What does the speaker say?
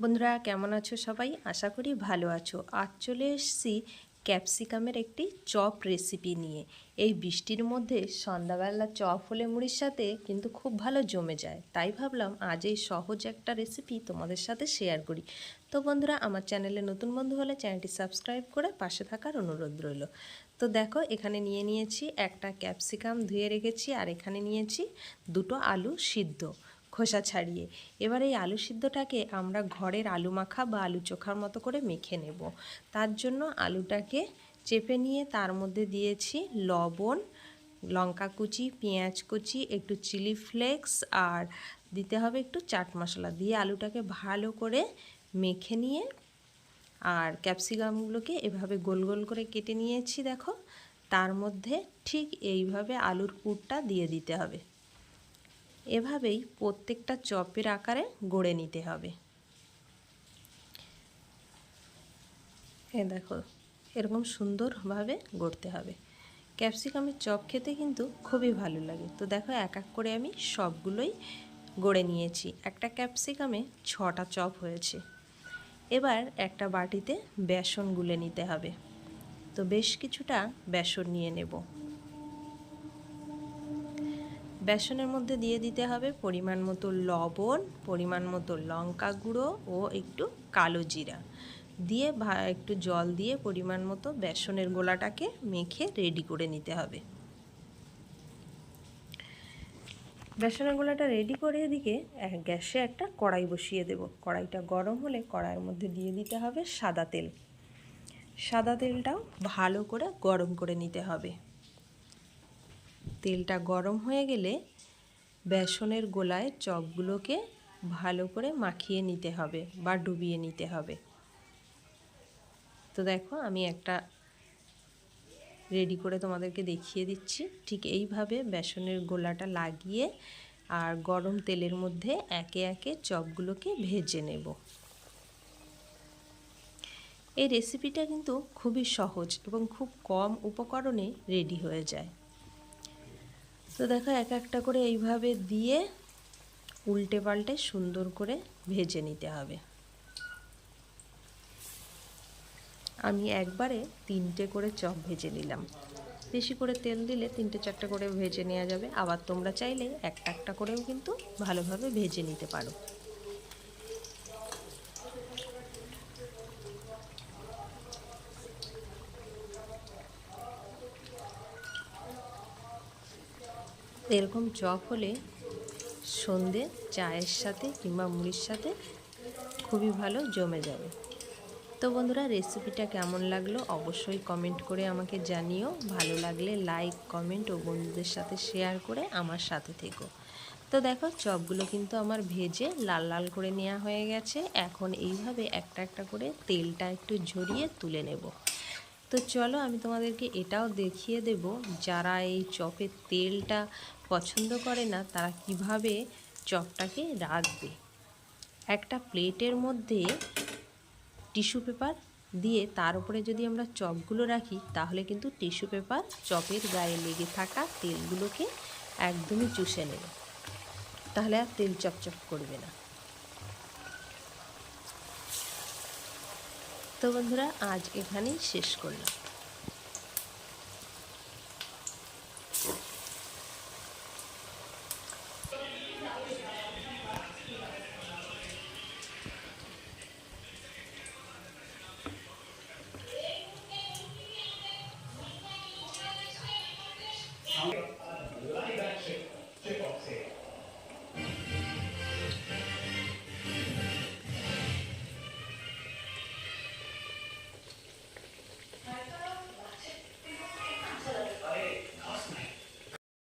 বন্ধুরা, কেমন আছো সবাই? আশা করি ভালো আছো। আজ চলে এসছি ক্যাপসিকামের একটি চপ রেসিপি নিয়ে। এই বৃষ্টির মধ্যে সন্ধ্যাবেলা চপ হলে মুড়ির সাথে কিন্তু খুব ভালো জমে যায়। তাই ভাবলাম আজ এই সহজ একটা রেসিপি তোমাদের সাথে শেয়ার করি। তো বন্ধুরা, আমার চ্যানেলে নতুন বন্ধু হলে চ্যানেলটি সাবস্ক্রাইব করে পাশে থাকার অনুরোধ রইল। তো দেখো, এখানে নিয়ে নিয়েছি একটা ক্যাপসিকাম ধুয়ে রেখেছি আর এখানে নিয়েছি দুটো আলু সিদ্ধ। খোসা ছাড়িয়ে। এবার এই আলু সিদ্ধটাকে আমরা ঘরের আলু মাখা বা আলু চোখার মতো করে মেখে নেব। তার জন্য আলুটাকে চেপে নিয়ে তার মধ্যে দিয়েছি লবণ, লঙ্কা কুচি, পেঁয়াজ কুচি, একটু চিলি ফ্লেক্স আর দিতে হবে একটু চাট মশলা। দিয়ে আলুটাকে ভালো করে মেখে নিয়ে আর ক্যাপসিকামগুলোকে এভাবে গোল গোল করে কেটে নিয়েছি, দেখো। তার মধ্যে ঠিক এইভাবে আলুর পুরটা দিয়ে দিতে হবে। এভাবেই প্রত্যেকটা চপের আকারে গড়ে নিতে হবে। এ দেখো, এরকম সুন্দরভাবে গড়তে হবে। ক্যাপসিকামের চপ খেতে কিন্তু খুবই ভালো লাগে। তো দেখো, এক এক করে আমি সবগুলোই গড়ে নিয়েছি। একটা ক্যাপসিকামে ছটা চপ হয়েছে। এবার একটা বাটিতে বেসন গুলে নিতে হবে। তো বেশ কিছুটা বেসন নিয়ে নেব। বেসনের মধ্যে দিয়ে দিতে হবে পরিমাণ মতো লবণ, পরিমাণ মতো লঙ্কা গুঁড়ো ও একটু কালো জিরা। দিয়ে একটু জল দিয়ে পরিমাণ মতো বেসনের গোলাটাকে মেখে রেডি করে নিতে হবে। বেসনের গোলাটা রেডি করে এদিকে গ্যাসে একটা কড়াই বসিয়ে দেব। কড়াইটা গরম হলে কড়াইয়ের মধ্যে দিয়ে দিতে হবে সাদা তেল। সাদা তেলটাও ভালো করে গরম করে নিতে হবে। তেলটা গরম হয়ে গেলে বেসনের গোলায় চপগুলোকে ভালো করে মাখিয়ে নিতে হবে বা ডুবিয়ে নিতে হবে। তো দেখো আমি একটা রেডি করে তোমাদেরকে দেখিয়ে দিচ্ছি। ঠিক এইভাবে বেসনের গোলাটা লাগিয়ে আর গরম তেলের মধ্যে একে একে চপগুলোকে ভেজে নেব। এই রেসিপিটা কিন্তু খুবই সহজ এবং খুব কম উপকরণে রেডি হয়ে যায়। তো দেখো এক একটা করে এইভাবে দিয়ে উল্টে পাল্টে সুন্দর করে ভেজে নিতে হবে। আমি একবারে তিনটে করে চপ ভেজে নিলাম। বেশি করে তেল দিলে তিনটে চারটে করে ভেজে নেওয়া যাবে। আবার তোমরা চাইলে একটা একটা করেও কিন্তু ভালোভাবে ভেজে নিতে পারো। এরকম চপ হলে সন্ধে, চায়ের সাথে কিংবা মুড়ির সাথে খুবই ভালো জমে যাবে। তো বন্ধুরা রেসিপিটা কেমন লাগল অবশ্যই কমেন্ট করে আমাকে জানিও। ভালো লাগলে লাইক কমেন্ট ও বন্ধুদের সাথে শেয়ার করে আমার সাথে থেকো। তো দেখো, চপগুলো কিন্তু আমার ভেজে লাল লাল করে নেওয়া হয়ে গেছে। এখন এইভাবে একটা একটা করে তেলটা একটু ঝরিয়ে তুলে নেব। তো চলো, আমি তোমাদেরকে এটাও দেখিয়ে দেব। যারা এই চপের তেলটা পছন্দ করে না, তারা কীভাবে চপটাকে রাখবে? একটা প্লেটের মধ্যে টিস্যু পেপার দিয়ে তার উপরে যদি আমরা চপগুলো রাখি, তাহলে কিন্তু টিস্যু পেপার চপের গায়ে লেগে থাকা তেলগুলোকে একদমই চুষে নেবে। তাহলে আর তেল চপচপ করবে না। তো বন্ধুরা, আজ এখানেই শেষ করলাম।